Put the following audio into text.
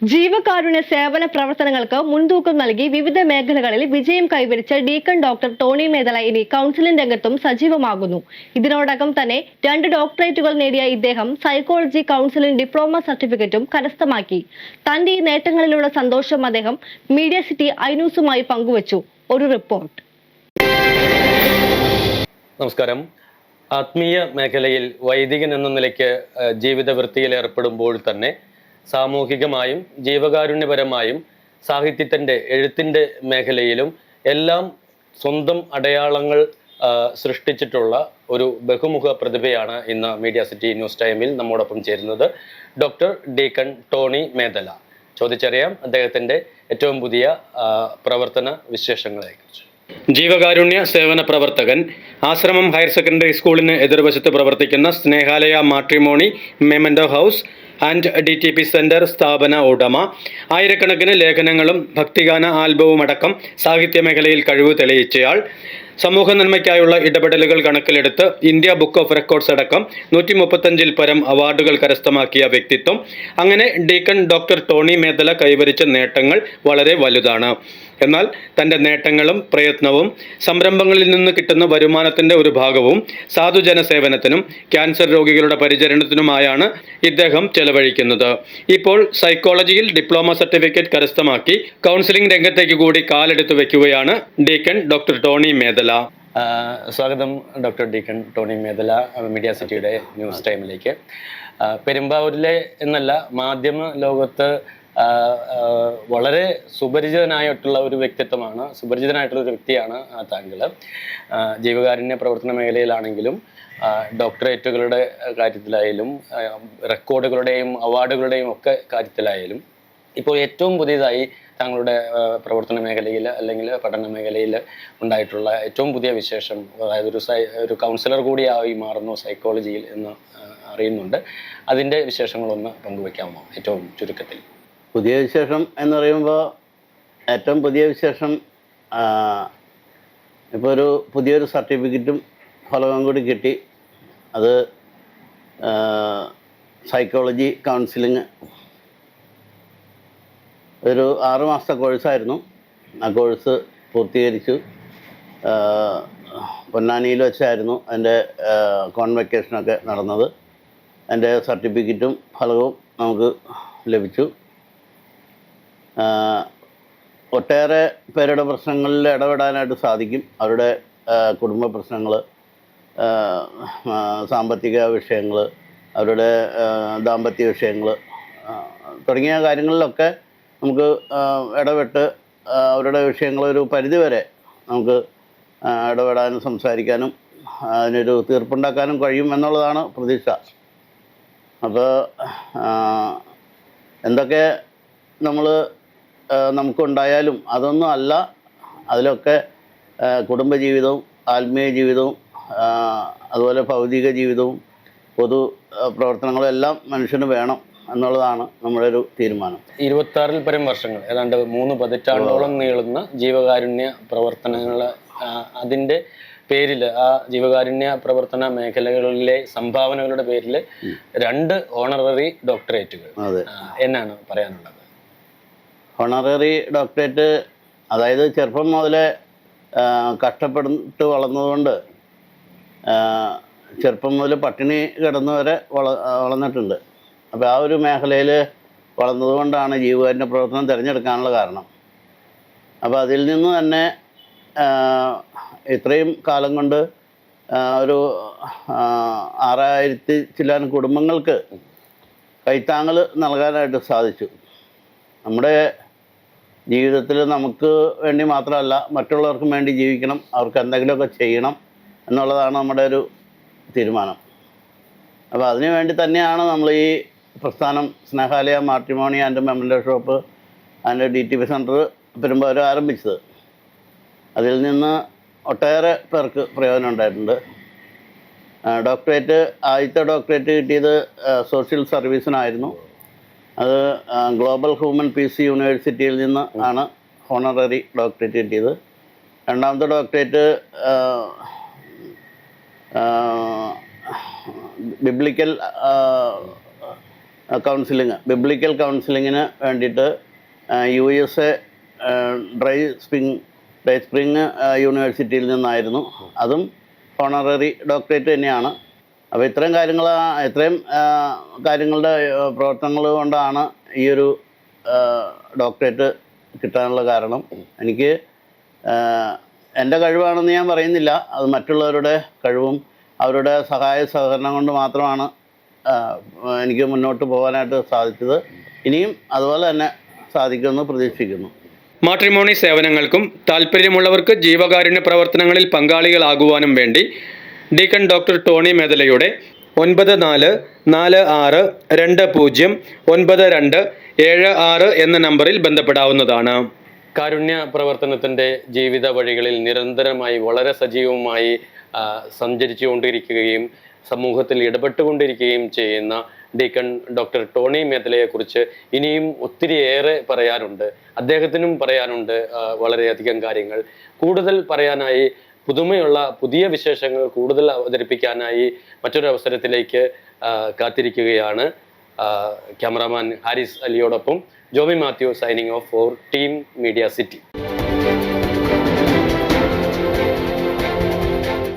ജീവകാരുണ്യ സേവന പ്രവർത്തനങ്ങൾക്ക് മുൻതൂക്കം നൽകി വിവിധ മേഖലകളിൽ വിജയം കൈവരിച്ച ഡീക്കൺ ഡോക്ടർ ടോണി മേതല ഇനി കൗൺസിലിംഗ് രംഗത്തും സജീവമാകുന്നു. ഇതിനോടകം തന്നെ രണ്ട് ഡോക്ടറേറ്റുകൾ നേടിയ ഇദ്ദേഹം സൈക്കോളജി കൗൺസിലിംഗ് ഡിപ്ലോമ സർട്ടിഫിക്കറ്റും കരസ്ഥമാക്കി. തന്റെ ഈ നേട്ടങ്ങളിലുള്ള സന്തോഷം അദ്ദേഹം മീഡിയ സിറ്റി ഐന്യൂസുമായി പങ്കുവച്ചു. ഒരു റിപ്പോർട്ട്. നമസ്കാരം. ആത്മീയ മേഖലയിൽ വൈദികൻ എന്ന നിലയ്ക്ക് ജീവിതവൃത്തിയിൽ ജീവിത വൃത്തിയിൽ ഏർപ്പെടുമ്പോൾ തന്നെ സാമൂഹികമായും ജീവകാരുണ്യപരമായും സാഹിത്യത്തിന്റെ എഴുത്തിന്റെ മേഖലയിലും എല്ലാം സ്വന്തം അടയാളങ്ങൾ സൃഷ്ടിച്ചിട്ടുള്ള ഒരു ബഹുമുഖ പ്രതിഭയാണ് ഇന്ന് മീഡിയ സിറ്റി ന്യൂസ് ടൈമിൽ നമ്മോടൊപ്പം ചേരുന്നത് ഡോക്ടർ ഡീക്കൺ ടോണി മേദല ചോദിച്ചറിയാം അദ്ദേഹത്തിന്റെ ഏറ്റവും പുതിയ പ്രവർത്തന വിശേഷങ്ങളെക്കുറിച്ച്. ജീവകാരുണ്യ സേവന പ്രവർത്തകൻ ആശ്രമം ഹയർ സെക്കൻഡറി സ്കൂളിന് എതിർവശത്ത് പ്രവർത്തിക്കുന്ന Snehalaya matrimony memento house and D T P centre സ്ഥാപന ഉടമ. ആയിരക്കണക്കിന് ലേഖനങ്ങളും ഭക്തിഗാന ആൽബവും അടക്കം സാഹിത്യ മേഖലയിൽ കഴിവ് തെളിയിച്ചയാൾ. സമൂഹ നന്മയ്ക്കായുള്ള ഇടപെടലുകൾ കണക്കിലെടുത്ത് ഇന്ത്യ ബുക്ക് ഓഫ് റെക്കോർഡ്സ് അടക്കം നൂറ്റി മുപ്പത്തഞ്ചിൽ പരം അവാർഡുകൾ കരസ്ഥമാക്കിയ വ്യക്തിത്വം. അങ്ങനെ ഡീക്കൺ ഡോക്ടർ ടോണി മേദല കൈവരിച്ച നേട്ടങ്ങൾ വളരെ വലുതാണ്. എന്നാൽ തന്റെ നേട്ടങ്ങളും പ്രയത്നവും സംരംഭങ്ങളിൽ നിന്ന് കിട്ടുന്ന വരുമാനത്തിന്റെ ഒരു ഭാഗവും സാധുജന സേവനത്തിനും ക്യാൻസർ രോഗികളുടെ പരിചരണത്തിനുമായാണ് ഇദ്ദേഹം ചെലവഴിക്കുന്നത്. ഇപ്പോൾ സൈക്കോളജിയിൽ ഡിപ്ലോമ സർട്ടിഫിക്കറ്റ് കരസ്ഥമാക്കി കൗൺസിലിംഗ് രംഗത്തേക്ക് കൂടി കാലെടുത്തു വയ്ക്കുകയാണ് ഡീക്കൺ ഡോക്ടർ ടോണി മേദല സ്വാഗതം doctor deacon Tony Medala media സിറ്റിയുടെ ന്യൂസ് ടൈമിലേക്ക്. പെരുമ്പാവൂരിലെ എന്നല്ല മാധ്യമ ലോകത്ത് വളരെ സുപരിചിതനായിട്ടുള്ള ഒരു വ്യക്തിത്വമാണ് സുപരിചിതനായിട്ടുള്ള ഒരു വ്യക്തിയാണ് താങ്കൾ ജീവകാരുണ്യ പ്രവർത്തന മേഖലയിലാണെങ്കിലും ഡോക്ടറേറ്റുകളുടെ കാര്യത്തിലായാലും റെക്കോർഡുകളുടെയും അവാർഡുകളുടെയും ഒക്കെ കാര്യത്തിലായാലും ഇപ്പോൾ ഏറ്റവും പുതിയതായി താങ്കളുടെ പ്രവർത്തന മേഖലയിൽ അല്ലെങ്കിൽ പഠന മേഖലയിൽ ഉണ്ടായിട്ടുള്ള ഏറ്റവും പുതിയ വിശേഷം അതായത് ഒരു സൈ ഒരു കൗൺസിലർ കൂടിയായി മാറുന്നു സൈക്കോളജിയിൽ എന്ന് അറിയുന്നുണ്ട്. അതിന്റെ വിശേഷങ്ങളൊന്ന് പങ്കുവെക്കാമോ ഏറ്റവും ചുരുക്കത്തിൽ? പുതിയ വിശേഷം എന്ന് പറയുമ്പോൾ ഏറ്റവും പുതിയ വിശേഷം ഇപ്പോൾ ഒരു പുതിയൊരു സർട്ടിഫിക്കറ്റും ഫലവും കൂടി കിട്ടി. അത് സൈക്കോളജി കൗൺസിലിങ് ഒരു ആറുമാസത്തെ കോഴ്സായിരുന്നു. ആ കോഴ്സ് പൂർത്തീകരിച്ചു. പൊന്നാനിയിൽ വെച്ചായിരുന്നു എന്റെ കോൺവെക്കേഷനൊക്കെ നടന്നത്. എന്റെ സർട്ടിഫിക്കറ്റും ഫലവും നമുക്ക് ലഭിച്ചു. ഒട്ടേറെ പേരുടെ പ്രശ്നങ്ങളിൽ ഇടപെടാനായിട്ട് സാധിക്കും. അവരുടെ കുടുംബ പ്രശ്നങ്ങൾ സാമ്പത്തിക വിഷയങ്ങൾ അവരുടെ ദാമ്പത്യ വിഷയങ്ങൾ തുടങ്ങിയ കാര്യങ്ങളിലൊക്കെ നമുക്ക് ഇടപെട്ട് അവരുടെ വിഷയങ്ങൾ ഒരു പരിധിവരെ നമുക്ക് ഇടപെടാനും സംസാരിക്കാനും അതിനൊരു തീർപ്പുണ്ടാക്കാനും കഴിയും എന്നുള്ളതാണ് പ്രതീക്ഷ. അപ്പോൾ എന്തൊക്കെ നമ്മൾ നമുക്കുണ്ടായാലും അതൊന്നും അല്ല. അതിലൊക്കെ കുടുംബജീവിതവും ആത്മീയ ജീവിതവും അതുപോലെ ഭൗതിക ജീവിതവും പൊതു പ്രവർത്തനങ്ങളെല്ലാം മനുഷ്യന് വേണം. എന്നുള്ളതാണ് നമ്മുടെ ഒരു തീരുമാനം. ഇരുപത്തി ആറിൽ പരം വർഷങ്ങൾ. ഏതാണ്ട് മൂന്ന് പതിറ്റാണ്ടോളം നീളുന്ന ജീവകാരുണ്യ പ്രവർത്തനങ്ങൾ അതിന്റെ പേരിൽ ആ ജീവകാരുണ്യ പ്രവർത്തന മേഖലകളിലെ സംഭാവനകളുടെ പേരിൽ രണ്ട് ഓണററി ഡോക്ടറേറ്റുകൾ എന്നാണ് പറയാനുള്ളത്. ഓണററി ഡോക്ടറേറ്റ് അതായത് ചെറുപ്പം മുതലേ കഷ്ടപ്പെട്ട് വളർന്നതുകൊണ്ട് ചെറുപ്പം മുതൽ പട്ടിണി കിടന്നു വരെ വള വളർന്നിട്ടുണ്ട്. അപ്പോൾ ആ ഒരു മേഖലയിൽ വളർന്നതുകൊണ്ടാണ് ജീവകാരുണ്യ പ്രവർത്തനം തിരഞ്ഞെടുക്കാനുള്ള കാരണം. അപ്പോൾ അതിൽ നിന്ന് തന്നെ ഇത്രയും കാലം കൊണ്ട് ഒരു ആറായിരത്തി ചില്ലാൻ കുടുംബങ്ങൾക്ക് കൈത്താങ്ങൽ നൽകാനായിട്ട് സാധിച്ചു. നമ്മുടെ ജീവിതത്തിൽ നമുക്ക് വേണ്ടി മാത്രമല്ല മറ്റുള്ളവർക്കും വേണ്ടി ജീവിക്കണം അവർക്ക് എന്തെങ്കിലുമൊക്കെ ചെയ്യണം എന്നുള്ളതാണ് നമ്മുടെ ഒരു തീരുമാനം. അപ്പോൾ അതിനു വേണ്ടി തന്നെയാണ് നമ്മൾ ഈ പ്രസ്ഥാനം Snehalaya matrimony and memento shop and D T P centre Perumbavoor ആരംഭിച്ചത്. അതിൽ നിന്ന് ഒട്ടേറെ പേർക്ക് പ്രയോജനം ഉണ്ടായിട്ടുണ്ട്. ഡോക്ടറേറ്റ് ആദ്യത്തെ ഡോക്ടറേറ്റ് കിട്ടിയത് സോഷ്യൽ സർവീസിനായിരുന്നു. അത് ഗ്ലോബൽ ഹ്യൂമൻ പീസ് യൂണിവേഴ്സിറ്റിയിൽ നിന്ന് ആണ് ഹോണററി ഡോക്ടറേറ്റ് കിട്ടിയത്. രണ്ടാമത്തെ ഡോക്ടറേറ്റ് ബിബ്ലിക്കൽ കൗൺസിലിങ് ബിബ്ലിക്കൽ കൗൺസിലിങ്ങിന് വേണ്ടിയിട്ട് U S A dry spring dry spring യൂണിവേഴ്സിറ്റിയിൽ നിന്നായിരുന്നു. അതും ഓണററി ഡോക്ടറേറ്റ് തന്നെയാണ്. അപ്പോൾ ഇത്രയും കാര്യങ്ങൾ ഇത്രയും കാര്യങ്ങളുടെ പ്രവർത്തനങ്ങൾ കൊണ്ടാണ് ഈ ഒരു ഡോക്ടറേറ്റ് കിട്ടാനുള്ള കാരണം. എനിക്ക് എന്റെ കഴിവാണെന്ന് ഞാൻ പറയുന്നില്ല. അത് മറ്റുള്ളവരുടെ കഴിവും അവരുടെ സഹായ സഹകരണം കൊണ്ട് മാത്രമാണ് എനിക്ക് മുന്നോട്ട് പോകാനായിട്ട് സാധിച്ചത് ഇനിയും അതുപോലെ തന്നെ സാധിക്കുമെന്ന് പ്രതീക്ഷിക്കുന്നു. മാട്രിമോണി സേവനങ്ങൾക്കും താല്പര്യമുള്ളവർക്ക് ജീവകാരുണ്യ പ്രവർത്തനങ്ങളിൽ പങ്കാളികളാകുവാനും വേണ്ടി ഡീക്കൺ ഡോക്ടർ ടോണി മേദലയുടെ ഒൻപത് നാല് നാല് ആറ് രണ്ട് പൂജ്യം ഒൻപത് രണ്ട് ഏഴ് ആറ് എന്ന നമ്പറിൽ ബന്ധപ്പെടാവുന്നതാണ്. കാരുണ്യ പ്രവർത്തനത്തിന്റെ ജീവിത വഴികളിൽ നിരന്തരമായി വളരെ സജീവമായി സഞ്ചരിച്ചുകൊണ്ടിരിക്കുകയും സമൂഹത്തിൽ ഇടപെട്ടുകൊണ്ടിരിക്കുകയും ചെയ്യുന്ന ഡീക്കൺ ഡോക്ടർ ടോണി മേത്തലയെക്കുറിച്ച് ഇനിയും ഒത്തിരിയേറെ പറയാനുണ്ട്. അദ്ദേഹത്തിനും പറയാനുണ്ട് വളരെയധികം കാര്യങ്ങൾ. കൂടുതൽ പറയാനായി പുതുമയുള്ള പുതിയ വിശേഷങ്ങൾ കൂടുതൽ അവതരിപ്പിക്കാനായി മറ്റൊരു അവസരത്തിലേക്ക് കാത്തിരിക്കുകയാണ് cameraman Haris അലിയോടൊപ്പം Jomy Mathew signing off for team media city.